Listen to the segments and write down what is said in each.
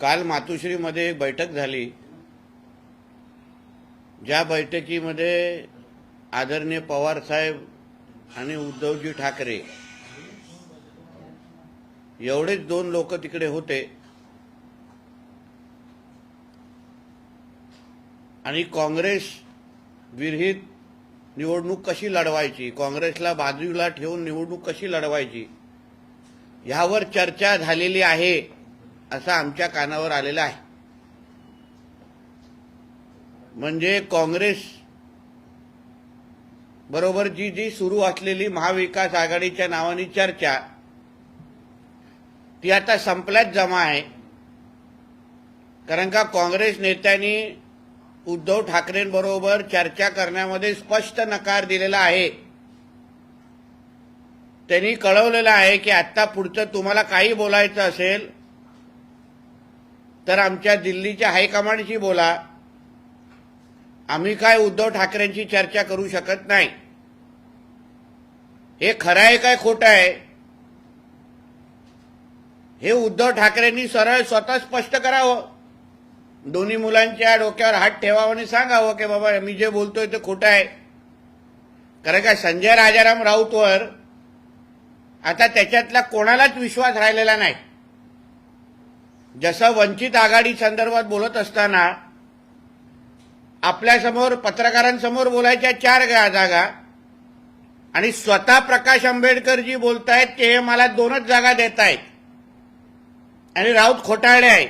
काल मातोश्रीमध्ये एक बैठक झाली. ज्या बैठकीमध्ये आदरणीय पवार साहेब आणि उद्धवजी ठाकरे एवढेच दोन लोक तिकडे होते. आणि काँग्रेस विरहित निवडणूक कशी लढवायची? काँग्रेसला बाजूला ठेवून निवडणूक कशी लढवायची? ह्यावर चर्चा झालेली आहे. असं आमच्या कानावर आलेलं आहे. म्हणजे काँग्रेस बरोबर जी जी सुरू असलेली महाविकास आघाडीच्या नावाने चर्चा ती आता संपल्यात जमा आहे. कारण का काँग्रेस नेत्यांनी उद्धव ठाकरेंबरोबर चर्चा करण्यामध्ये स्पष्ट नकार दिलेला आहे. त्यांनी कळवलेलं आहे की आता पुढचं तुम्हाला काही बोलायचं असेल तर आमच्या दिल्लीच्या हायकमांडशी बोला. आम्ही काय उद्धव ठाकरेंची चर्चा करू शकत नाही. हे खरं आहे काय खोटं आहे? हे उद्धव ठाकरेंनी सरळ स्वतः स्पष्ट करावं. दोन्ही मुलांच्या डोक्यावर हात ठेवावं आणि सांगावं की बाबा मी जे बोलतोय ते खोटं आहे. कारण का संजय राजाराम राऊतवर आता त्याच्यातला कोणालाच विश्वास राहिलेला नाही. जसं वंचित आघाडी संदर्भात बोलत असताना आपल्यासमोर पत्रकारांसमोर बोलायच्या चार गा- जागा आणि स्वतः प्रकाश आंबेडकर जी बोलतायत ते मला दोनच जागा देत आहेत आणि राऊत खोटारडे आहे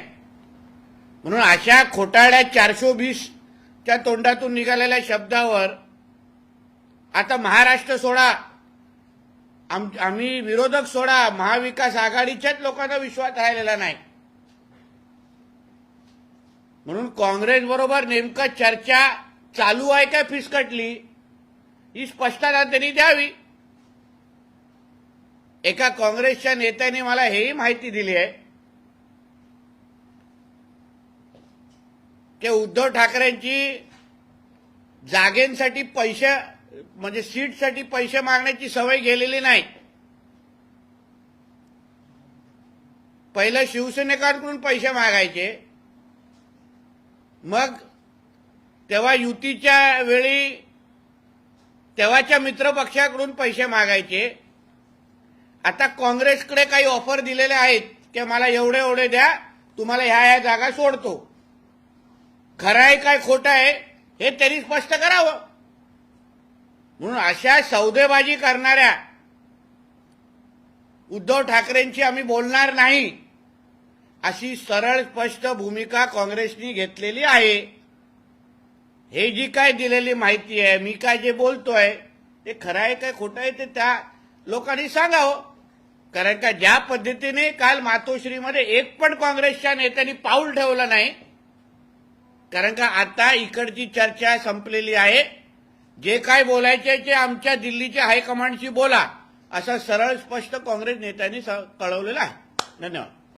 म्हणून अशा खोटाळ्या चारशे वीसच्या तोंडातून निघालेल्या शब्दावर आता महाराष्ट्र सोडा. आम आम्ही विरोधक सोडा. महाविकास आघाडीच्याच लोकांना विश्वास राहिलेला नाही. म्हणून काँग्रेस बरोबर नेमकं चर्चा चालू आहे का फिसकटली? ही स्पष्टता त्यांनी द्यावी. एका काँग्रेसच्या नेत्याने मला हेही माहिती दिली आहे. की उद्धव ठाकरेंची जागेंसाठी पैसे म्हणजे सीटसाठी पैसे मागण्याची सवय गेलेली नाही. पहिलं शिवसेनेकांकडून पैसे मागायचे. मग तेव्हा युतीच्या वेळी तेव्हाच्या मित्रपक्षाकडून पैसे मागायचे. आता काँग्रेसकडे काही ऑफर दिलेले आहेत की मला एवढे एवढे द्या तुम्हाला ह्या ह्या जागा सोडतो. खरं आहे काय खोटं आहे हे त्यांनी स्पष्ट करावं. म्हणून अशा सौदेबाजी करणाऱ्या उद्धव ठाकरेंची आम्ही बोलणार नाही. अशी सरळ स्पष्ट भूमिका काँग्रेसनी घेतलेली आहे. हे जी काय दिलेली माहिती आहे मी काय जे बोलतोय ते खरं आहे काय खोटं आहे ते त्या लोकांनी सांगावं हो. कारण का ज्या पद्धतीने काल मातोश्रीमध्ये एक पण काँग्रेसच्या नेत्यांनी पाऊल ठेवलं नाही कारण का आता इकडची चर्चा संपलेली आहे. जे काय बोलायचे ते आमच्या दिल्लीच्या हायकमांडशी बोला असं सरळ स्पष्ट काँग्रेस नेत्यांनी स- कळवलेलं आहे. धन्यवाद.